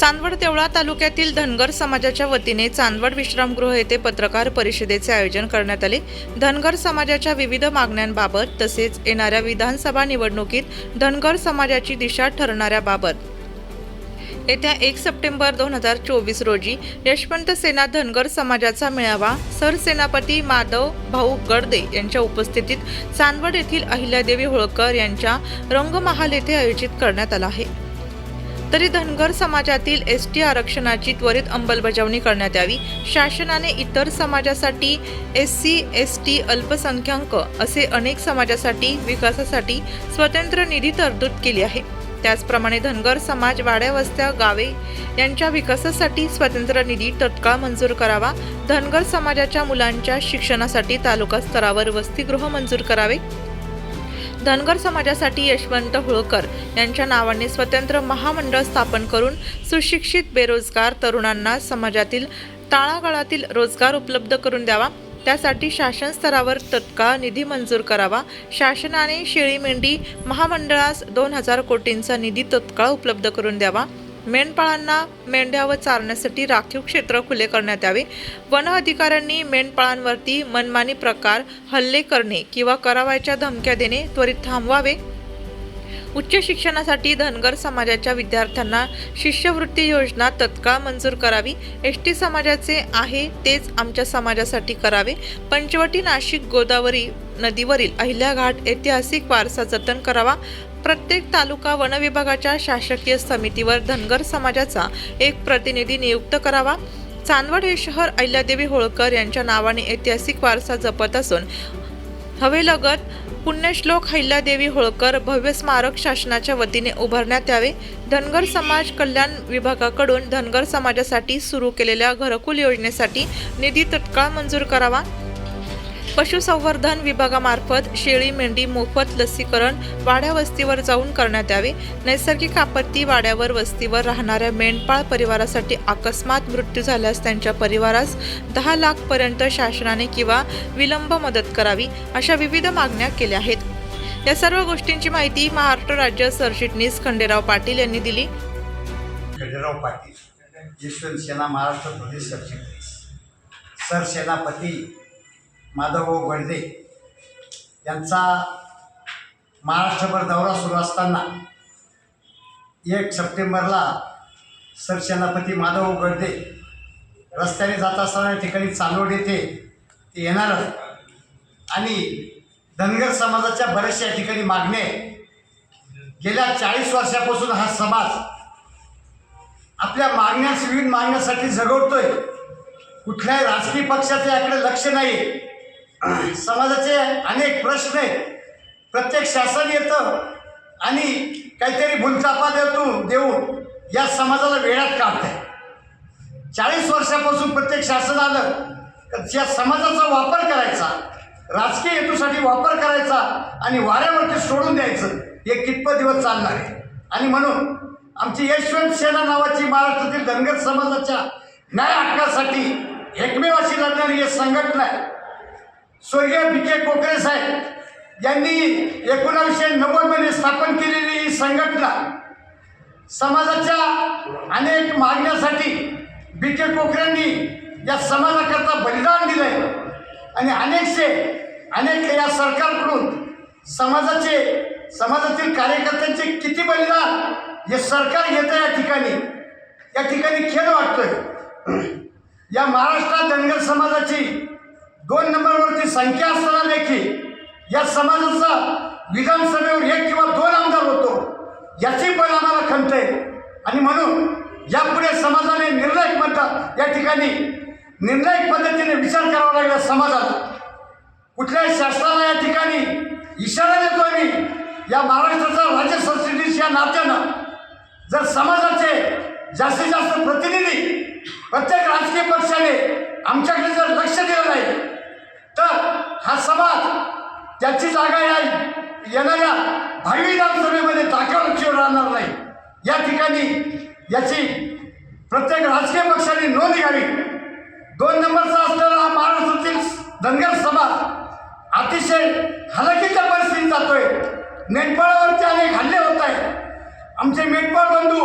चांदवड देवळा तालुक्यातील धनगर समाजाच्या वतीने चांदवड विश्रामगृह येथे पत्रकार परिषदेचे आयोजन करण्यात आले. धनगर समाजाच्या विविध मागण्यांबाबत तसेच येणाऱ्या विधानसभा निवडणुकीत धनगर समाजाची दिशा ठरणाऱ्याबाबत. येत्या एक सप्टेंबर दोन हजार चोवीस रोजी यशवंत सेना धनगर समाजाचा मेळावा सरसेनापती माधव भाऊ गडदे यांच्या उपस्थितीत चांदवड येथील अहिल्यादेवी होळकर यांच्या रंगमहाल येथे आयोजित करण्यात आला आहे. तरी धनगर समाजातील एस टी आरक्षणाची त्वरित अंमलबजावणी करण्यात यावी. शासनाने इतर समाजासाठी एस सी एस टी अल्पसंख्याक असे अनेक समाजासाठी विकासासाठी स्वतंत्र निधी तरतूद केली आहे. त्याचप्रमाणे धनगर समाज वाड्या वस्त्या गावे यांच्या विकासासाठी स्वतंत्र निधी तत्काळ मंजूर करावा. धनगर समाजाच्या मुलांच्या शिक्षणासाठी तालुका स्तरावर वसतिगृह मंजूर करावे. धनगर समाजासाठी यशवंत होळकर यांच्या नावाने स्वतंत्र महामंडळ स्थापन करून सुशिक्षित बेरोजगार तरुणांना समाजातील तळागाळातील रोजगार उपलब्ध करून द्यावा. त्यासाठी शासन स्तरावर तत्काळ निधी मंजूर करावा. शासनाने शेळी मेंढी महामंडळास दोन हजार कोटींचा निधी तत्काळ उपलब्ध करून द्यावा. मेंढपाळांना मेंढ्या व चारण्यासाठी राखीव क्षेत्र खुले करण्यात यावे. वन अधिकाऱ्यांनी मेंढपाळांवरती मनमानी प्रकार हल्ले करणे किंवा करावयाच्या धमक्या देणे त्वरित थांबवावे. उच्च शिक्षणासाठी धनगर समाजाच्या विद्यार्थ्यांना शिष्यवृत्ती योजना तत्काळ मंजूर करावी. एस टी समाजाचे आहे तेच आमच्या समाजासाठी करावे. पंचवटी नाशिक गोदावरी नदीवरील अहिल्याघाट ऐतिहासिक वारसा जतन करावा. प्रत्येक तालुका वन विभागाच्या शासकीय समितीवर धनगर समाजाचा एक प्रतिनिधी नियुक्त करावा. चांदवड हे शहर अहिल्यादेवी होळकर यांच्या नावाने ऐतिहासिक वारसा जपत असून हवेलगत पुण्यश्लोक हैल्यादेवी होळकर भव्य स्मारक शासनाच्या वतीने उभारण्यात यावे. धनगर समाज कल्याण विभागाकडून धनगर समाजासाठी सुरू केलेल्या घरकुल योजनेसाठी निधी तत्काळ मंजूर करावा. पशुसंवर्धन विभागामार्फत शेळी मेंढी मोफत लसीकरण वाड्या वस्तीवर जाऊन करण्यात यावे. नैसर्गिक आपत्ती वाड्यावर वस्तीवर राहणाऱ्या मेंढपाळ परिवारासाठी अकस्मात मृत्यू झाल्यास त्यांच्या परिवारास दहा लाखपर्यंत शासनाने किंवा विलंब मदत करावी अशा विविध मागण्या केल्या आहेत. या सर्व गोष्टींची माहिती महाराष्ट्र राज्य सरचिटणीस खंडेराव पाटील यांनी दिली. खंडेराव पाटील यशवंत सेना महाराष्ट्र प्रदेश सरचिटणीस सरसेनापती माधवभाऊ गडदे यांचा महाराष्ट्रभर दौरा सुरू असताना एक सप्टेंबरला सरसेनापती माधवभाऊ गडदे रस्त्याने जात असताना ठिकाणी चांदोड येथे ते येणारच आणि धनगर समाजाच्या बऱ्याचशा या ठिकाणी मागण्या गेल्या चाळीस वर्षापासून हा समाज आपल्या मागण्या विविध मागण्यासाठी झगडतोय. कुठल्याही राजकीय पक्षाचं याकडे लक्ष नाही समाजाचे अनेक प्रश्न आहेत. प्रत्येक शासन येतं आणि काहीतरी भूलचापा देतो देऊन या समाजाला वेळात काढतंय. चाळीस वर्षापासून प्रत्येक शासन आलं तर या समाजाचा वापर करायचा राजकीय हेतूसाठी वापर करायचा आणि वाऱ्यावरती सोडून द्यायचं हे कितपत दिवस चालणार आहे? आणि म्हणून आमची यशवंत सेना नावाची महाराष्ट्रातील धनगर समाजाच्या न्याय हक्कासाठी एकमेवाशी लढणारी ही संघटना आहे. स्वर्गीय बी के कोकरे साहेब यांनी एकोणावीसशे नव्वदमध्ये स्थापन केलेली ही संघटना समाजाच्या अनेक मागण्यासाठी बी के कोकऱ्यांनी या समाजाकरता बलिदान दिलं आहे आणि अनेकसे अनेक या सरकारकडून समाजाचे समाजातील कार्यकर्त्यांचे किती बलिदान हे सरकार घेतं या ठिकाणी या ठिकाणी खेळ वाटतोय. या महाराष्ट्रात धनगर समाजाची दोन नंबरवरती संख्या असताना देखील या समाजाचा विधानसभेवर एक किंवा दोन आमदार होतो याची पण आम्हाला खंत आहे. आणि म्हणून यापुढे समाजाने निर्णायक म्हणतात या ठिकाणी निर्णायक पद्धतीने विचार करावा लागला समाजाला. कुठल्याही शासनाला या ठिकाणी इशारा देतो आम्ही या महाराष्ट्राचा राज्य सरचिटणीस या नात्यानं. जर समाजाचे जास्तीत जास्त प्रतिनिधी प्रत्येक राजकीय पक्षाने आमच्याकडे जर लक्ष दिलं नाही तर हा समाज याची जागा या येणाऱ्या भावी विधानसभेमध्ये दाखवल्याशिवाय राहणार नाही. या ठिकाणी याची प्रत्येक राजकीय पक्षाने नोंद घ्यावी. दोन नंबरचा असलेला हा महाराष्ट्रातील धनगर समाज अतिशय हलकीच्या परिस्थितीत जातोय. नेटबळावरती अनेक हल्ले होत आहेत. आमचे मेटपाळ बंधू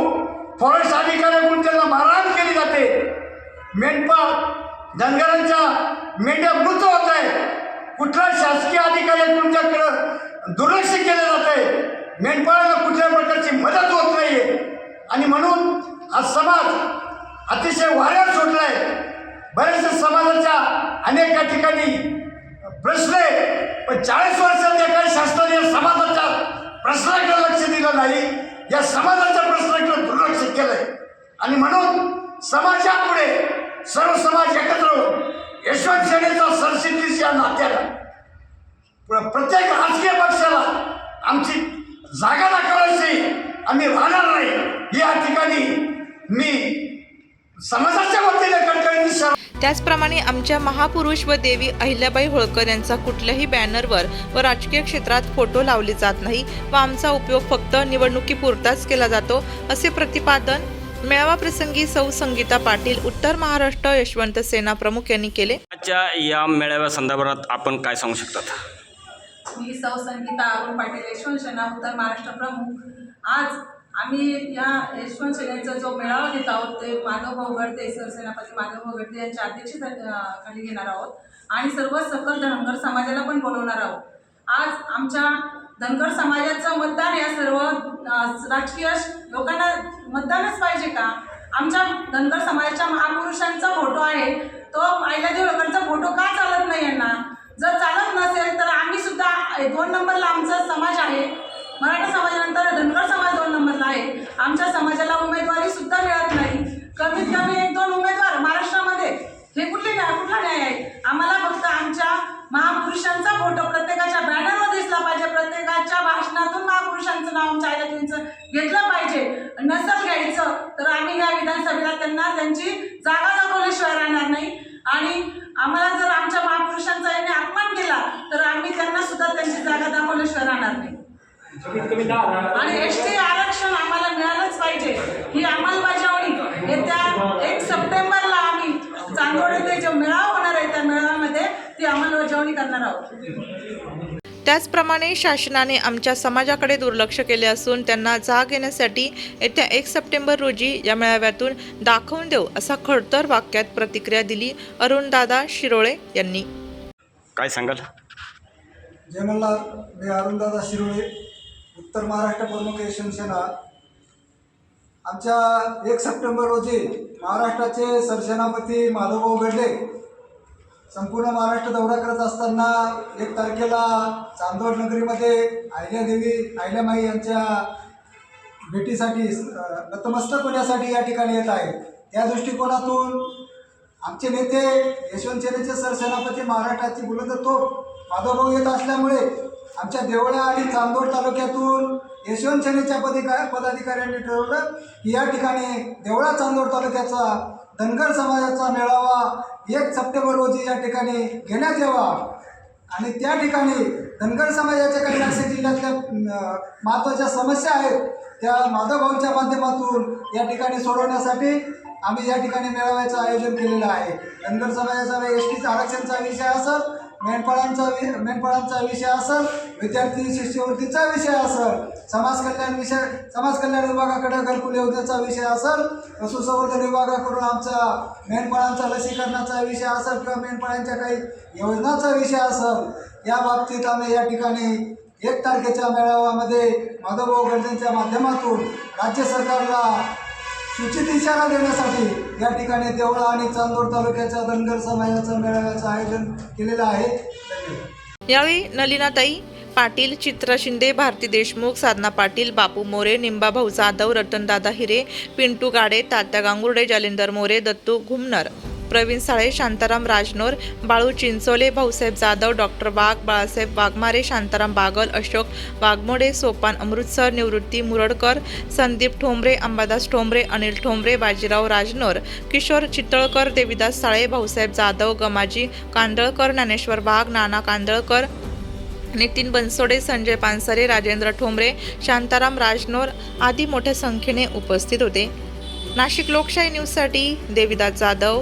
फॉरेस्ट अधिकाऱ्याकडून त्यांना मारहाण केली जाते. मेंढपाळ धनगरांच्या मेंढ्या मृत होत आहेत. कुठला शासकीय अधिकारी तुमच्याकडं दुर्लक्ष केलं जात आहे मेंढपाळाला कुठल्या प्रकारची मदत होत नाही आणि म्हणून हा समाज अतिशय वाऱ्यात सुटला आहे बऱ्याचशा समाजाच्या अनेक ठिकाणी प्रश्न आहे पण चाळीस वर्षात काही शासनाने या समाजाच्या प्रश्नाकडे लक्ष दिलं नाही. या समाजाच्या प्रश्नाकडे दुर्लक्ष केलंय. आणि म्हणून समाजापुढे सर्व समाज एकत्र यशवंत सेनेचा सरचिटणीस या नात्याला प्रत्येक राजकीय पक्षाला आमची जागा दाखवायची आम्ही राहणार नाही. या ठिकाणी मी समाजाच्या वतीने कणकणी त्याचप्रमाणे आमच्या महापुरुष व देवी अहिल्याबाई होळकर यांचा कुठल्याही बॅनरवर व राजकीय क्षेत्रात फोटो लावले जात नाही व आमचा उपयोग फक्त निवडणुकीपुरताच केला जातो असे प्रतिपादन मेळावा प्रसंगी सौ संगीता पाटील उत्तर महाराष्ट्र यशवंत सेना प्रमुख यांनी केले. आजच्या या मेळाव्या संदर्भात आपण काय सांगू शकतात? मी सौ संगीता अरुण पाटील यशवंत सेना उत्तर महाराष्ट्र प्रमुख. आज आम्ही या यशवंत सेनेचा जो मेळावा घेत आहोत ते माधवभाऊ गडते सरसेनापती माधवभाऊ गडते यांच्या अध्यक्षतेखाली घेणार आहोत. आणि सर्व सकल धनगर समाजाला पण बोलवणार आहोत. आज आमच्या धनगर समाजाचं मतदान या सर्व राजकीय लोकांना मतदानच पाहिजे का? आमच्या धनगर समाजाच्या महापुरुषांचा फोटो आहे. तो अहिल्यादेवी लोकांचा फोटो का चालत नाही यांना? जर चालत नसेल तर आम्ही सुद्धा दोन नंबरला आमचा समाज आहे. मराठा समाजानंतर धनगर समाज दोन नंबरला आहे. आमच्या समाज उमेदवारी सुद्धा मिळत नाही कमीत कमी एक दोन उमेदवार महाराष्ट्रामध्ये हे कुठले न्याय कुठला न्याय आहे आम्हाला फक्त आमच्या महापुरुषांचा फोटो प्रत्येकाच्या बॅनरवर दिसला पाहिजे प्रत्येकाच्या भाषणातून महापुरुषांचं नाव आमच्या आईला घेतलं पाहिजे नसल घ्यायचं तर आम्ही या विधानसभेला त्यांना त्यांची जागा दाखवल्याशिवाय राहणार नाही आणि आम्हाला जर आमच्या महापुरुषांचा याने अपमान केला तर आम्ही त्यांना सुद्धा त्यांची जागा दाखवल्याशिवाय राहणार नाही आणि एस टी आरक्षण आम्हाला मिळालंच पाहिजे. ही अंमलबजावणी. येत्या एक सप्टेंबरला आम्ही चांदोड येथे जो मेळावा होणार आहे त्या मेळाव्यामध्ये ती अंमलबजावणी करणार आहोत. त्याचप्रमाणे शासनाने आमच्या समाजाकडे दुर्लक्ष केले असून त्यांना जाग येण्यासाठी येत्या एक सप्टेंबर रोजी या मेळाव्यातून दाखवून देऊ असा खडतर वाक्यात प्रतिक्रिया दिली अरुणदादा शिरोळे यांनी. काय सांगाल? जय मल्हार मी अरुणदादा शिरोळे. उत्तर महाराष्ट्र प्रमुख शिवसेना. आमच्या एक सप्टेंबर रोजी महाराष्ट्राचे सरसेनापती माधवभाऊ गडले संपूर्ण महाराष्ट्र दौरा करत असताना एक तारखेला चांदोड नगरीमध्ये अहिल्यादेवी अहिल्यामाई यांच्या भेटीसाठी नतमस्तक होण्यासाठी या ठिकाणी येत आहे त्या दृष्टिकोनातून आमचे नेते यशवंत सेनेचे सरसेनापती महाराष्ट्राची बुलंद तो माधवभाऊ येत असल्यामुळे आमच्या देवळा आणि चांदोड तालुक्यातून यशवंत सेनेच्या पदिका पदाधिकाऱ्यांनी ठरवलं की या ठिकाणी देवळा चांदोड तालुक्याचा धनगर समाजाचा मेळावा एक सप्टेंबर रोजी या ठिकाणी घेण्यात यावा. आणि त्या ठिकाणी धनगर समाजाच्या काही नाशिक जिल्ह्यातल्या महत्त्वाच्या समस्या आहेत त्या माधवभाऊंच्या माध्यमातून या ठिकाणी सोडवण्यासाठी आम्ही या ठिकाणी मेळाव्याचं आयोजन केलेलं आहे. धनगर समाजाचा एस टीचा आरक्षणचा विषय असं मेंढपाळांचा वि मेंढपाळांचा विषय असेल विद्यार्थी शिष्यवृत्तीचा विषय असेल समाज कल्याण विषय समाज कल्याण विभागाकडे घरकुल योजनेचा विषय असेल पशुसंवर्धन विभागाकडून आमचा मेंढपाळांचा लसीकरणाचा विषय असेल किंवा मेंढपाळांच्या काही योजनाचा विषय असेल या बाबतीत आम्ही या ठिकाणी एक तारखेच्या मेळाव्यामध्ये माधवभाऊ गर्जेंच्या माध्यमातून राज्य सरकारला सूचित इशारा देण्यासाठी या ठिकाणी देवळा आणि चांदोड तालुक्याच्या धनगर समाजाचं मेळाव्याचं आयोजन केलेलं आहे. यावेळी नलिनाताई पाटील चित्रा शिंदे भारती देशमुख साधना पाटील बापू मोरे निंबाभाऊ जाधव रतनदादा हिरे पिंटू गाडे तात्या गांगुर्डे जालिंदर मोरे दत्तू घुमनर प्रवीण साळे शांताराम राजनोर बाळू चिंचोले भाऊसाहेब जाधव डॉक्टर वाघ बाळासाहेब वाघमारे शांताराम बागल अशोक वाघमोडे सोपान अमृतसर निवृत्ती मुरडकर संदीप ठोंबरे अंबादास ठोंबरे अनिल ठोंबरे बाजीराव राजनोर किशोर चितळकर देविदास साळे भाऊसाहेब जाधव गमाजी कांदळकर ज्ञानेश्वर वाघ नाना कांदळकर नितीन बनसोडे संजय पानसरे राजेंद्र ठोंबरे शांताराम राजनोर आदी मोठ्या संख्येने उपस्थित होते. नाशिक लोकशाही न्यूजसाठी देविदास जाधव.